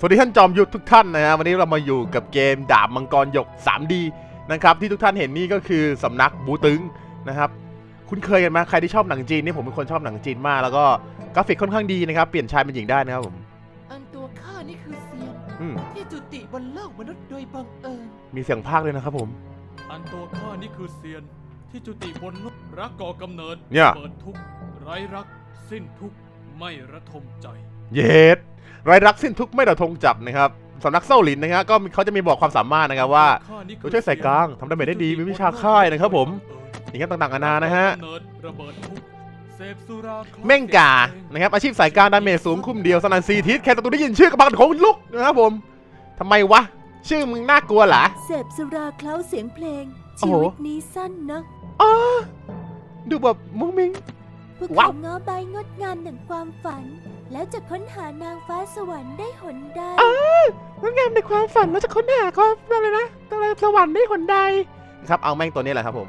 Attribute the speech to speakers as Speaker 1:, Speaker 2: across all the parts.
Speaker 1: สวัสดีท่านจอมยุทธทุกท่านนะฮะวันนี้เรามาอยู่กับเกมดาบมังกรหยก 3D นะครับที่ทุกท่านเห็นนี่ก็คือสำนักบูตึงนะครับคุณเคยกันไหมใครที่ชอบหนังจีนนี่ผมเป็นคนชอบหนังจีนมาก แล้วก็กราฟิกค่อนข้างดีนะครับ เปลี่ยนชายเป็นหญิงได้นะครับผม
Speaker 2: อันตัวข้านี่คือเซียน
Speaker 1: อืม
Speaker 2: ที่จุติบนโลกมนุษย์โดยบังเอิญ
Speaker 1: มีเสียงภาคเลยนะครับผม
Speaker 3: อันตัวข้านี่คือเซียนที่จุติบนโลกรักก่อกำเนิด
Speaker 1: เนี่ย
Speaker 3: เปิดทุกข์ไร้รัก สิ้นทุกข์ไม่ระทมใจ
Speaker 1: เยส ไรรักสิ้นทุกข์ไม่ระทงจับนะครับสำนักเส้าหลินนะครับก็มีเขาจะมีบอกความสามารถนะครับว่า
Speaker 3: ข้นี่คื
Speaker 1: ตัวช่วยใส่กลางทำดาเมจได้ดีมีวิชาค่ายนะครับผมอย่างเงี้ยต่างๆนานานะฮะ
Speaker 3: กำเนิดระเบิดทุกข์เสพสุราครอบ
Speaker 1: เม่งกานะครับอาชีพสายกลางดาเมจสูงคุ้มเดียวสนันซีทิศแค่ตัวได้ยินชื่อกระบังของลุกนะครับผมทำไมวะ ชื่อมึงน่ากลัวเหรอ
Speaker 4: เสพสุราเคล้าเสียงเพลง
Speaker 1: โอ้
Speaker 4: ชี
Speaker 1: โห
Speaker 4: วิตนี้สั้นนะ
Speaker 1: อ๋อดูแบบมุ้งมิง
Speaker 4: พวก
Speaker 1: ว้า
Speaker 4: เขา
Speaker 1: ว
Speaker 4: ง้อใบงดงามดังความฝัน แล้วจะค้นหานางฟ้าสวรรค์ได้หนใด
Speaker 1: งดงามในความฝันเราจะค้นหาความอะไรนะอะไรสวรรค์ได้หนใดครับเอาแม่งตัวนี้แหละครับผม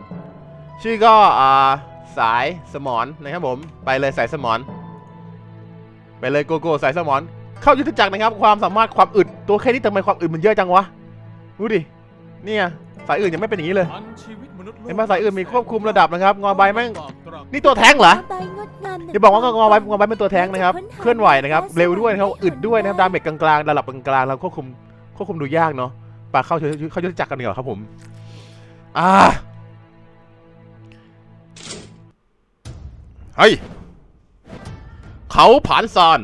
Speaker 1: ชื่อก็อ่าสายสมอนนะครับผม ไปเลยสายสมอนไปเลยโกโก้สายสมอนเข้ายุทธจักรนะครับ ความสามารถความอึดตัวแค่นี้ทำไมความอึดมันเยอะจังวะดูดิเนี่ย สายอื่นยังไม่เป็นอย่างนี้เลย
Speaker 3: อันชีวิตมนุษย์โลก
Speaker 1: เห็นไหมสายอื่นมีควบคุมระดับนะครับ งอใบแม่ง
Speaker 3: ปากตรัก
Speaker 1: นี่ตัวแท้งเหรอ
Speaker 4: ง้อใบงดงามดัง
Speaker 1: อย่าบอกว่างอใบงอใบเป็นตัวแท้งนะครับ
Speaker 4: แล้วจะ
Speaker 1: เคลื่อนไหวนะครับ
Speaker 4: ค้หา
Speaker 1: เร็วด้วยนะครับ
Speaker 4: ฟ้าส
Speaker 1: อึดด้วยนะครับ
Speaker 4: ห
Speaker 1: ดานเมจกลางๆระดับกลางๆเราควบคุมควบคุมดูยากเนาะปาเข้ายุทธเข้ายุทธจักรกันดีกว่าครับผมอ่าเฮ้ยเขาผานซาน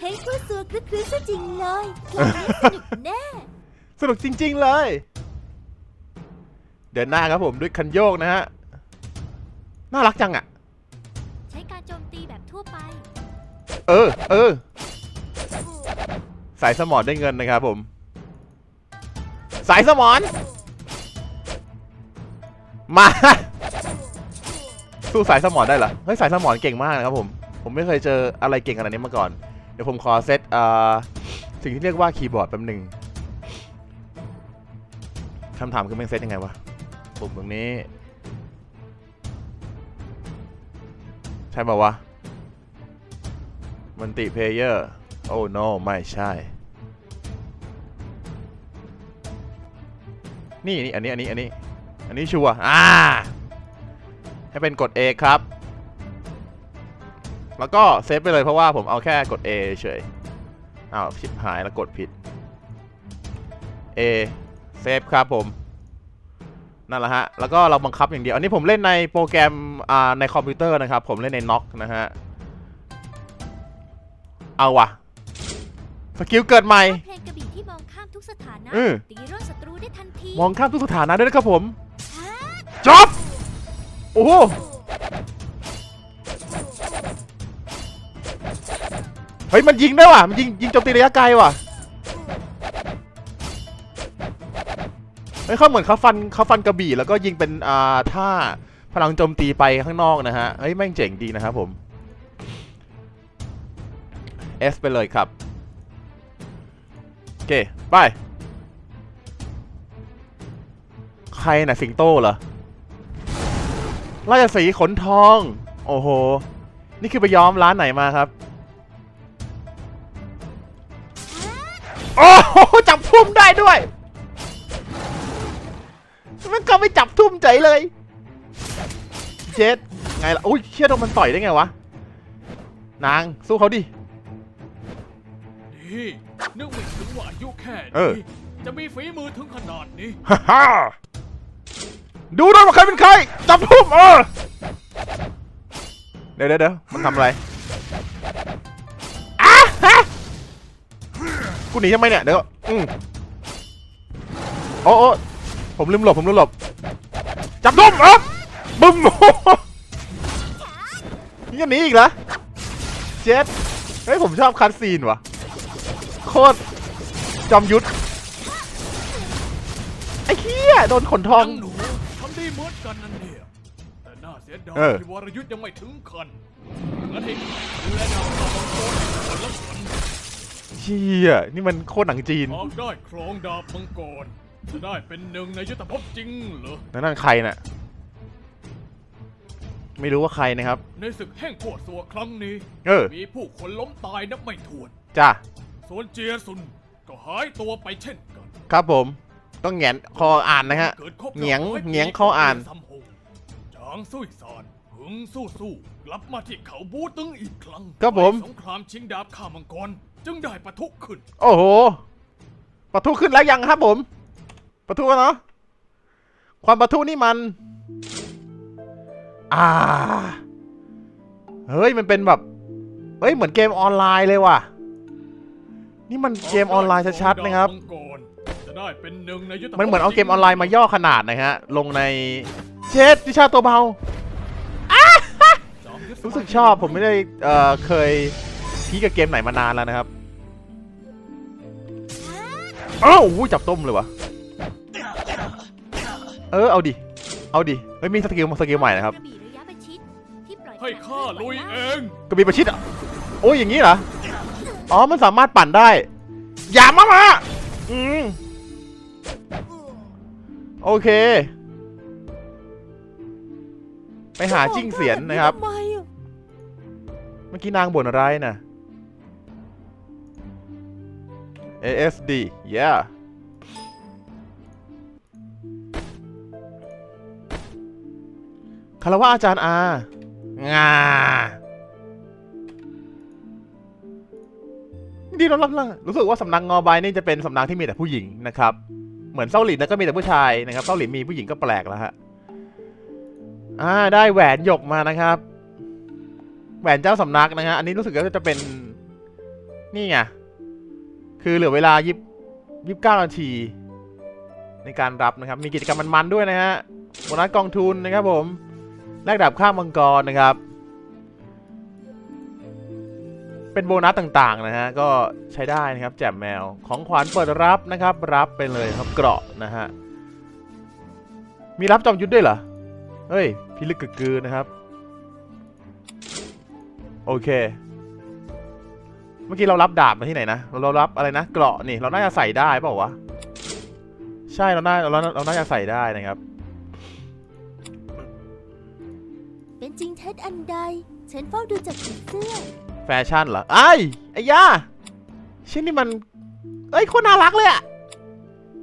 Speaker 4: เฮ้ยผู้สัวคลึกคลื้นซะจริงเลยเกมนี้สนุกแน่
Speaker 1: สนุกจริง ๆ เลย เดินหน้าครับผมด้วยคันโยกนะฮะ น่ารักจังอะ
Speaker 5: ใช้การโจมตีแบบทั่วไป
Speaker 1: เออ เออ สายสมอนได้เงินนะครับผม สายสมอน มา สู้สายสมอนได้เหรอ เฮ้ย สายสมอนเก่งมากนะครับผม ผมไม่เคยเจออะไรเก่งขนาดนี้มาก่อน เดี๋ยวผมขอเซตเอ่อสิ่งที่เรียกว่าคีย์บอร์ดแป๊บหนึ่ง คำถามคือแม่งเซตยังไงวะ ปุ่มตรงนี้ ใช่ป่าวะ มันติเพลเยอร์ โอ้ no ไม่ใช่ นี่นี่อันนี้ อันนี้ อันนี้ อันนี้ชัวร์อ่า ให้เป็นกด A ครับ แล้วก็เซฟไปเลยเพราะว่าผมเอาแค่กด A เฉย อ้าวชิบหายแล้วกดผิด A เซฟครับผม นั่นแหละฮะ แล้วก็เราบังคับอย่างเดียว อันนี้ผมเล่นในโปรแกรมอ่าในคอมพิวเตอร์นะครับ ผมเล่นในน็อกนะฮะ เอาวะสกิลเกิดใหม่
Speaker 5: เพลงกระบี่ที่มองข้ามทุกสถานะ
Speaker 1: อืม
Speaker 5: ตีร่วศัตรูได้ทันที
Speaker 1: มองข้ามทุกสถานะด้วยนะครับผม
Speaker 5: ฮะ
Speaker 1: จบโอ้โหเฮ้ย มันยิงได้ว่ะ มันยิงยิงโจมตีระยะไกลว่ะ เฮ้ยเขาเหมือนเขาฟันเขาฟันกระบี่แล้วก็ยิงเป็นอ่าท่าพลังโจมตีไปข้างนอกนะฮะเฮ้ยแม่งเจ๋งดีนะครับผม S ไปเลยครับ โอเค ไป ใครน่ะสิงโตเหรอราชสีขนทอง โอ้โห นี่คือไปย้อมร้านไหนมาครับ โอ้โหจับทุ่มได้ด้วย มันก็ไม่จับทุ่มใจเลย เจ็ดไงล่ะอุ้ยเชี่ยโดนมันต่อยได้ไงวะ นางสู้เขาดิ
Speaker 3: นี่นึกไม่ถึงว่าอายุแค่
Speaker 1: เออ
Speaker 3: นี้จะมีฝีมือถึงขนาดนี้
Speaker 1: ฮ่าฮ่าดูด้วยว่าใครเป็นใคร จับทุ่มเออ เดี๋ยวเดี๋ยวเดี๋ยวมันทำอะไรอะฮะกูหนีทำไมเนี่ย เดี๋ยวอืมโอ้โอ้ ผมลืมหลบ ผมลืมหลบ จับทุ่มเออบึ้มโอ้โหยังหนีอีกเหรอเจ็ดเฮ้ยผมชอบคัดซีนว่ะ โคตร จอมยุทธไอ้เหี้ยโดนขนทอง
Speaker 3: ทั้งหนูทำได้เหมือนกันนั่นเนี่ยแต่น่าเสียดาย
Speaker 1: เออ
Speaker 3: ที่วรยุทธ์ยังไม่ถึงคันงั้นให้ดูแลดาวตาบังโกรคนละกัน
Speaker 1: เชี่ยนี่มันโคตรหนังจีน
Speaker 3: หากได้ครองดาบมังกร จะได้เป็นหนึ่งในยุทธภพจริงเหรอ
Speaker 1: แล้วนั่นใครน่ะ ไม่รู้ว่าใครนะครับ
Speaker 3: ในศึกแห่งปวดสัวครั้งนี้
Speaker 1: เออ
Speaker 3: มีผู้คนล้มตายนับไม่ถ้วน
Speaker 1: จ้า
Speaker 3: ส่วนเจียซุนก็หายตัวไปเช่นกัน
Speaker 1: ครับผม ต้องแหงนคออ่านนะฮะ
Speaker 3: เกิดครบ
Speaker 1: เหงียง
Speaker 3: ร้อปี
Speaker 1: เหงียงเข้าอ่าน
Speaker 3: ซัมฮงจางซุยซานหึงสู้สู้กลับมาที่เขาบูตึงอีกครั้ง
Speaker 1: ครับผม
Speaker 3: ไฟสงครามชิงดาบข้ามังกร จึงได้ปะทุขึ้น
Speaker 1: โอ้โหปะทุขึ้นแล้วยังครับผม ปะทุแล้วเนาะความปะทุนี่มัน อ่า เฮ้ย มันเป็นแบบ เฮ้ย เหมือนเกมออนไลน์เลยว่ะ นี่มันเกมออนไลน์ชัดๆนะครับ
Speaker 3: มังกรจะได้เป็นหนึ่งในยุทธ
Speaker 1: มันเหมือนเอาเกมออนไลน์มาย่อขนาดนะฮะ ลงในเชดวิชาตัวเบา
Speaker 3: จอมยุทธ
Speaker 1: รู้สึกชอบ ผมไม่ได้เอ่อเคยพีคกับเกมไหนมานานแล้วนะครับ อ้าวอุ้ยจับต้มเลยวะ เออเอาดิ เอาดิเฮ้ยมีสกิลสกิลใหม่นะครับ
Speaker 5: กระบี่ระยะประชิดที่ปล่อย
Speaker 3: ให้ข้าลุยเอง
Speaker 1: กระบี่ประชิดอะโอ้ยอย่างนี้เหรออ๋อมันสามารถปั่นได้ อย่ามามาอืมโอเค ไปหาจิ้งเสียนนะครับ
Speaker 4: ทำไมอะ
Speaker 1: เมื่อกี้นางบ่นอะไรนะ ASD yeah คารวะอาจารย์อางาดีเรารับละรู้สึกว่าสำนักงอใบนี่จะเป็นสำนักที่มีแต่ผู้หญิงนะครับ เหมือนเซาหลินนะก็มีแต่ผู้ชายนะครับเซาหลินมีผู้หญิงก็แปลกแล้วฮะอ่าได้แหวนหยกมานะครับ แหวนเจ้าสำนักนะฮะอันนี้รู้สึกว่าจะเป็นนี่ไงคือเหลือเวลายิบยิบเก้านาที ในการรับนะครับ มีกิจกรรมมันๆด้วยนะฮะโบนัสกองทุนนะครับผม แลกดาบข้ามมังกรนะครับ เป็นโบนัสต่างๆนะฮะ ก็ใช้ได้นะครับ แจมแมว ของขวัญเปิดรับนะครับ รับไปเลยครับเกราะนะฮะ มีรับจอมยุทธด้วยเหรอ เฮ้ย พิลึกกึกกือนะครับ โอเค เมื่อกี้เรารับดาบมาที่ไหนนะเราเรารับอะไรนะ เกราะนี่ เราน่าจะใส่ได้เปล่าวะ ใช่ เราน่าเราเราน่าจะใส่ได้นะครับ
Speaker 4: จริงเท็จอันใด ฉันเฝ้าดูจากผีเสื้อ
Speaker 1: แฟชั่นเหรอไอ้ยไอ้ย่าชิ้นนี้มันเอ้ยโคตรน่ารักเลยอะ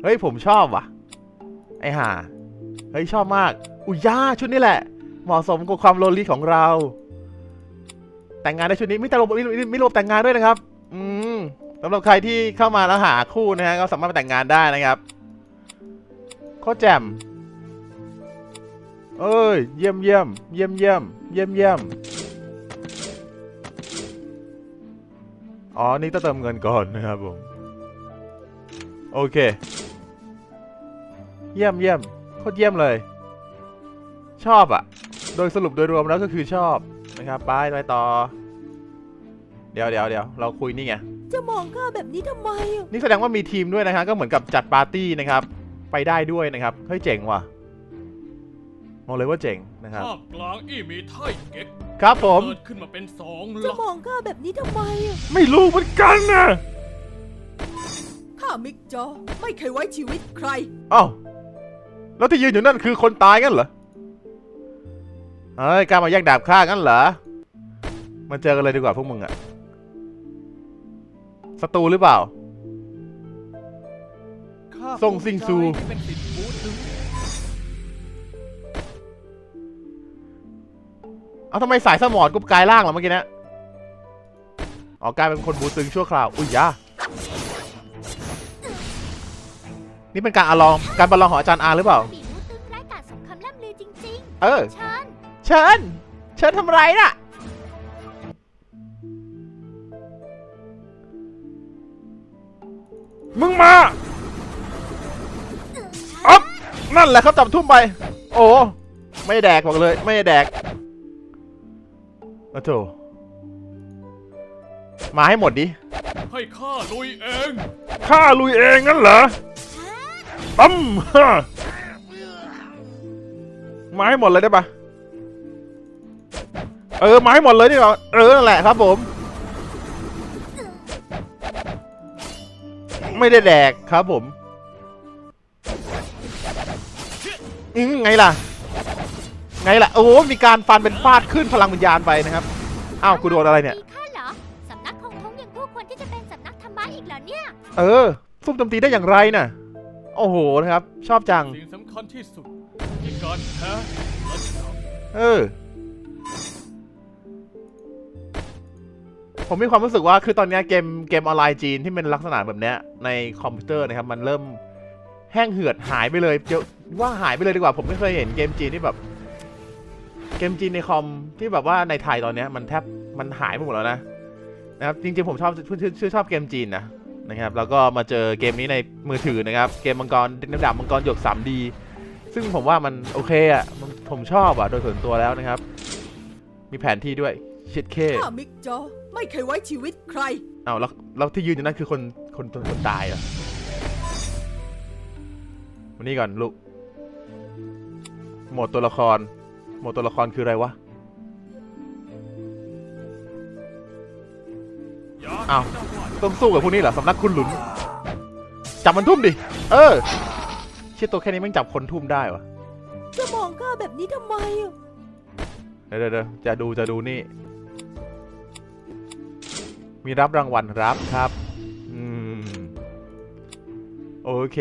Speaker 1: เฮ้ยผมชอบว่ะ ไอ้ห่าเฮ้ยชอบมาก อุยย่าชุดนี้แหละ เหมาะสมกับความโลลีของเรา แต่งงานในชุดนี้ไม่ตลกไม่ไม่ไม่รวมแต่งงานด้วยนะครับ อืมสำหรับใครที่เข้ามาแล้วหาคู่นะฮะก็สามารถไปแต่งงานได้นะครับ โคตรแจ่ม เอ้ย เยี่ยมเยี่ยมเยี่ยมเยี่ยมเยี่ยมเยี่ยมอ๋อ นี่ต้องเติมเงินก่อนนะครับผม โอเค เยี่ยมเยี่ยมโคตรเยี่ยมเลย ชอบอะโดยสรุปโดยรวมแล้วก็คือชอบนะครับไปไปต่อ เดี๋ยวเดี๋ยวเดี๋ยวเราคุยนี่ไง
Speaker 4: จะมองข้าแบบนี้ทำไมอะ
Speaker 1: นี่แสดงว่ามีทีมด้วยนะฮะก็เหมือนกับจัดปาร์ตี้นะครับ ไปได้ด้วยนะครับ เฮ้ยเจ๋งว่ะ มองเลยว่าเจ๋งนะครับ
Speaker 3: ภาคกลางอี้มีไทยเก๊ก
Speaker 1: ครับผม
Speaker 3: เกิดขึ้นมาเป็นสอง
Speaker 4: จะ
Speaker 3: หลัก
Speaker 4: มองข้าแบบนี้ทำไมอะ
Speaker 1: ไม่รู้เหมือนกันนะ
Speaker 4: ข้ามิกจอไม่เคยไว้ชีวิตใคร
Speaker 1: อ้าวแล้วที่ยืนอยู่นั่นคือคนตายกันเหรอเอ้ยกล้ามาแย่งดาบข้ากันเหรอมาเจอกันเลยดีกว่าพวกมึงอะศัตรูหรือเปล่า
Speaker 2: ข้า
Speaker 1: ส่งซิงซู
Speaker 2: ภูมิใจที่เป็นสิทธิ์บูตึ
Speaker 1: เอาทำไมสายสมอนกูกลายร่างเหรอเมื่อกี้นะอ๋อกลายเป็นคนบูตึงชั่วคราว อุ้ยยานี่เป็นการอาลองการประลองของอาจารย์อาหรือเปล่า
Speaker 5: บีบูตึงไร้กาจสมคำล่ำลือจริง
Speaker 1: เออ
Speaker 5: ๆเชิญ
Speaker 1: เชิญ เชิญทำไรน่ะ มึงมาอ๊อบนั่นแหละเขาจับทุ่มไป โอ้ ไม่แดกบอกเลย ไม่แดก โอ้โถมาให้หมดดิ
Speaker 3: ให้ข้าลุยเอง
Speaker 1: ข้าลุยเองงั้นเหรอตั้มฮะมาให้หมดเลยได้ปะเออมาให้หมดเลยดีกว่าเออนั่นแหละครับผม ไม่ได้แดกครับผมอืมไงล่ะ ไงล่ะ โอ้โหมีการฟันเป็นฟาดขึ้นพลังวิญญาณไปนะครับอ้าวกูโดนอะไรเนี่ย
Speaker 5: มีข้าเหรอสำนักคงทงยังคู่ควรที่จะเป็นฟ้าอีกเหรอเนี่ย
Speaker 1: เออซุ่มโจมตีได้อย่างไรน่ะ โอ้โหนะครับ ชอบจัง
Speaker 3: สิ่งสำคัญที่สุดที่การแพ้และชนะ
Speaker 1: เออ ผมมีความรู้สึกว่าคือตอนเนี้ยเกมเกมออนไลน์จีนที่เป็นลักษณะแบบเนี้ยในคอมพิวเตอร์นะครับ มันเริ่มแห้งเหือดหายไปเลยเดี๋ยวว่าหายไปเลยดีกว่า ผมไม่เคยเห็นเกมจีนที่แบบ เกมจีนในคอมที่แบบว่าในไทยตอนเนี้ยมันแทบมันหายไปหมดแล้วนะนะครับจริงๆผมชอบชื่อชื่อชอบเกมจีนนะนะครับแล้วก็มาเจอเกมนี้ในมือถือนะครับ เกมมังกรน้ำดาบมังกรหยก 3D ซึ่งผมว่ามันโอเคอะมันผมชอบอะโดยส่วนตัวแล้วนะครับ มีแผนที่ด้วยชิดเค
Speaker 6: ข้ามิกจอไม่เคยไว้ชีวิตใคร
Speaker 1: เอาแล้วแล้วที่ยืนอยู่นั่นคือคนคนคนคนตายเหรอวันนี้ก่อนลูกโหมดตัวละครโหมดตัวละครคืออะไรวะ
Speaker 3: อย่า
Speaker 1: อ้าว
Speaker 3: เจ้าว่าจะ
Speaker 1: ต้องสู้กับพวกนี้เหรอสำนักคุณหลุนจับมันทุ่มดิ เออ เชี่ยตัวแค่นี้แม่งจับคนทุ่มได้วะ
Speaker 6: จะมองข้าแบบนี้ทำไมอะ
Speaker 1: เดี๋ยวเดี๋ยวเดี๋ยวจะดูจะดูนี่ มีรับรางวัลรับครับ อืม โอเค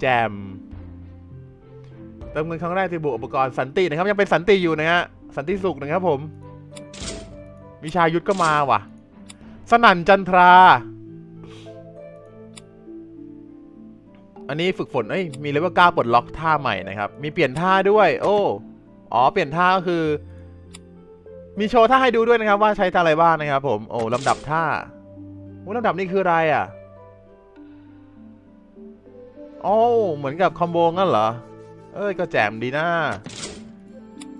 Speaker 1: แจม เติมเงินครั้งแรกที่บุอุปกรณ์สันตินะครับ ยังเป็นสันติอยู่นะฮะสันติสุขนะครับผม วิชายุทธก็มาว่ะ สนั่นจันทรา อันนี้ฝึกฝนเอ้ยมีเลเวล9ปลดล็อกท่าใหม่นะครับ มีเปลี่ยนท่าด้วย โอ้อ๋อเปลี่ยนท่าก็คือ มีโชว์ท่าให้ดูด้วยนะครับ ว่าใช้ท่าอะไรบ้างนะครับ ผมโอ้ลำดับท่าโอ้ลำดับนี้คืออะไรอะโอ้เหมือนกับคอมโบงั้นเหรอ เอ้ยก็แจมดีนะ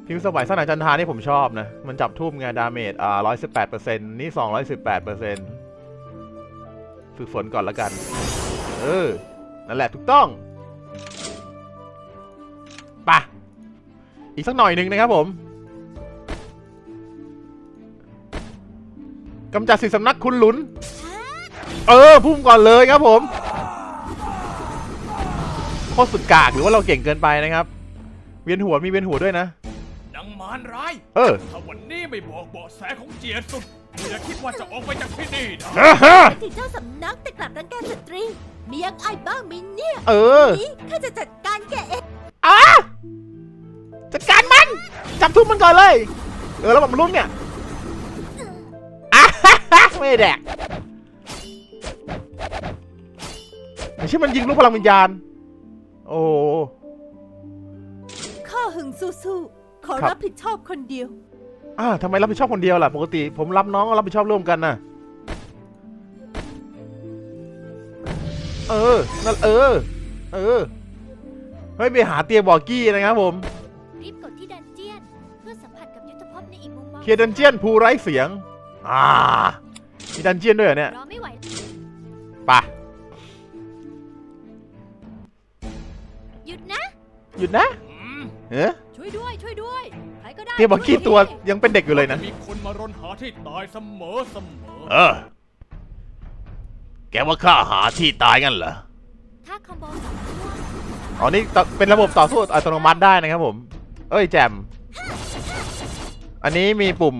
Speaker 1: พิมพ์สมัยสนามจันทานี่ผมชอบนะ มันจับทุ่มไงดาเมจอ่าร้อยสิบแปดเปอร์เซ็นต์นี่สองร้อยสิบแปดเปอร์เซ็นต์ฝึกฝนก่อนละกัน เออ นั่นแหละถูกต้องไปะอีกสักหน่อยหนึ่งนะครับผมกำจัดสิสำนักคุณหลุน เออพุ่มก่อนเลยครับผม คตรสุดกากหรือว่าเราเก่งเกินไปนะครับ เวียนหัวมีเวียนหัวด้วยนะ
Speaker 3: นางมารร้าย
Speaker 1: เออ
Speaker 3: ถ้าวันนี้ไม่บอกเบาะแสของเจียสุดอย่าคิดว่าจะออกไปจากที่นี่นะ
Speaker 1: อ่าฮะ
Speaker 6: ถึงเจ้าสำนักแต่กลับรังแกสตรี มียังไอบ้างมินเนี่ย
Speaker 1: เออ
Speaker 6: นี่ข้าจะจัดการแกเอง
Speaker 1: อะจัดการมัน จับทุ่มมันก่อนเลย เออแล้วมันรุ่นเนี่ยอะไม่ได้แดกไม่ใช่มันยิงลูกพลังวิญญาณ โอ้โห
Speaker 6: ข้าหึงสู้ๆ ขอ
Speaker 1: ครับ
Speaker 6: รับผิดชอบคนเดียว
Speaker 1: อ่าทำไมรับผิดชอบคนเดียวล่ะ ปกติ ผมรับน้องก็รับผิดชอบร่วมกันนะเออ นั่นเออ เออ เฮ้ยไปหาเตียบอกกี้นะครับผม
Speaker 5: รีบกดที่ดันเจียน เพื่อสัมผัสกับยุทธภพในอีกมุมมอง
Speaker 1: เคลียร์ดันเจียนภูไร้เสียง อ่า มีดันเจียนด้วยเหรอเนี่ย
Speaker 5: รอไม่ไหว
Speaker 1: ไปะ หยุดนะ
Speaker 3: อืม
Speaker 1: เอ๊ะ
Speaker 5: ช่วยด้วยช่วยด้วยใครก็ได้
Speaker 1: เตียบอกกี้ตัวยังเป็นเด็กอยู่เลยนะ
Speaker 3: มีคนมารนหาที่ตายเสมอเสมอ
Speaker 1: เออ แกว่าข้าหาที่ตายกันเหรอ
Speaker 5: ถ้าคอมโบสองช่วง
Speaker 1: อ๋อนี่ต่อเป็นระบบต่อสู้อัตโนมัติได้นะครับผม เอ้ยแจม อันนี้มีปุ่ม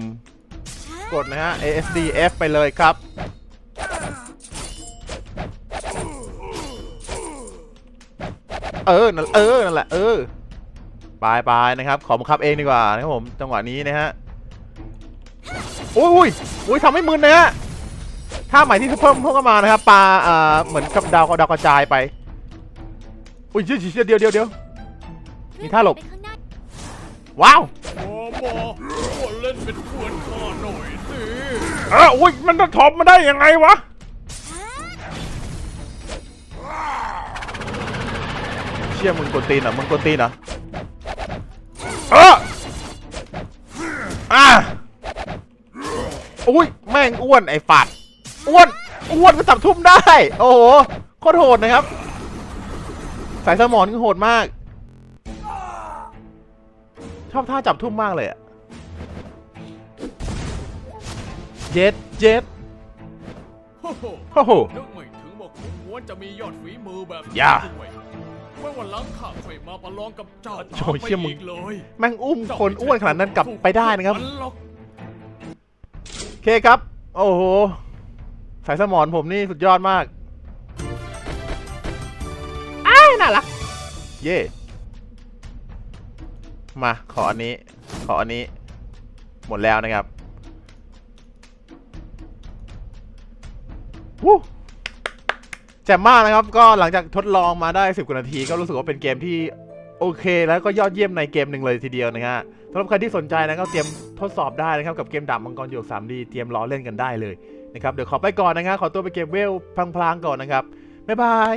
Speaker 1: กดนะฮะ ASD F ไปเลยครับ เออนั่นเออนั่นแหละเออไปไปนะครับ ขอบังคับเองดีกว่านะครับผมจังหวะนี้นะฮะโอ้ยอุ้ยอุ้ยทำให้มึนนะฮะท่าใหม่ที่เพิ่มเพิ่มเข้ามานะครับปลาอ่าเหมือนกับดาวดาวกระจายไปอุ้ยเดี๋ยวเดี๋ยวเดี๋ยวเดี๋ยวมีท่าหลบ
Speaker 5: ไปข้างหน้า
Speaker 1: ว้าว
Speaker 3: โอ้โหว่าเล่นเป็นเพื่อนข้าหน่อยสิ
Speaker 1: เอออุ้ยมันจะถอมมาได้ยังไงวะ เชี่ยมึงกวนตีนเหรอมึงกวนตีนเหรอเอออะอุ้ยแม่งอ้วนไอ้ฝัดอ้วนอ้วนก็จับทุ่มได้ โอ้โหโคตรโหดนะครับ สายสมอนคือโหดมาก ชอบท่าจับทุ่มมากเลยอะเจ็ดเจ็ด
Speaker 3: โอ้โห
Speaker 1: โอ้โห
Speaker 3: นึกไม่ถึงว่าคงม้วนจะมียอดฝีมือแบบนี้
Speaker 1: อย่า
Speaker 3: ด้วย เมื่อวันหลังข้าค่อยมาประลองกับเจ้าตา
Speaker 1: โอ้
Speaker 3: ม
Speaker 1: ย
Speaker 3: ไป
Speaker 1: เชี่ยมึง
Speaker 3: อีกเลย
Speaker 1: แม่งอุ้มคนอ้วนขนาดนั้นกลับไปได้นะครับ
Speaker 3: มันหรอก
Speaker 1: โอเคครับ โอ้โห สายสมอนผมนี่สุดยอดมาก อ้ายน่ารัก เย่มา ขออันนี้ ขออันนี้ หมดแล้วนะครับ วู้ แจ่มมากนะครับ ก็หลังจากทดลองมาได้ 10กว่านาที ก็รู้สึกว่าเป็นเกมที่โอเค แล้วก็ยอดเยี่ยมในเกมหนึ่งเลยทีเดียวนะฮะสำหรับใครที่สนใจนะก็เตรียมทดสอบได้นะครับกับเกมดาบมังกรหยก 3D เตรียมล้อเล่นกันได้เลยนะครับเดี๋ยวขอไปก่อนนะครับขอตัวไปเก็บเวลพลางๆก่อนนะครับบ๊ายบาย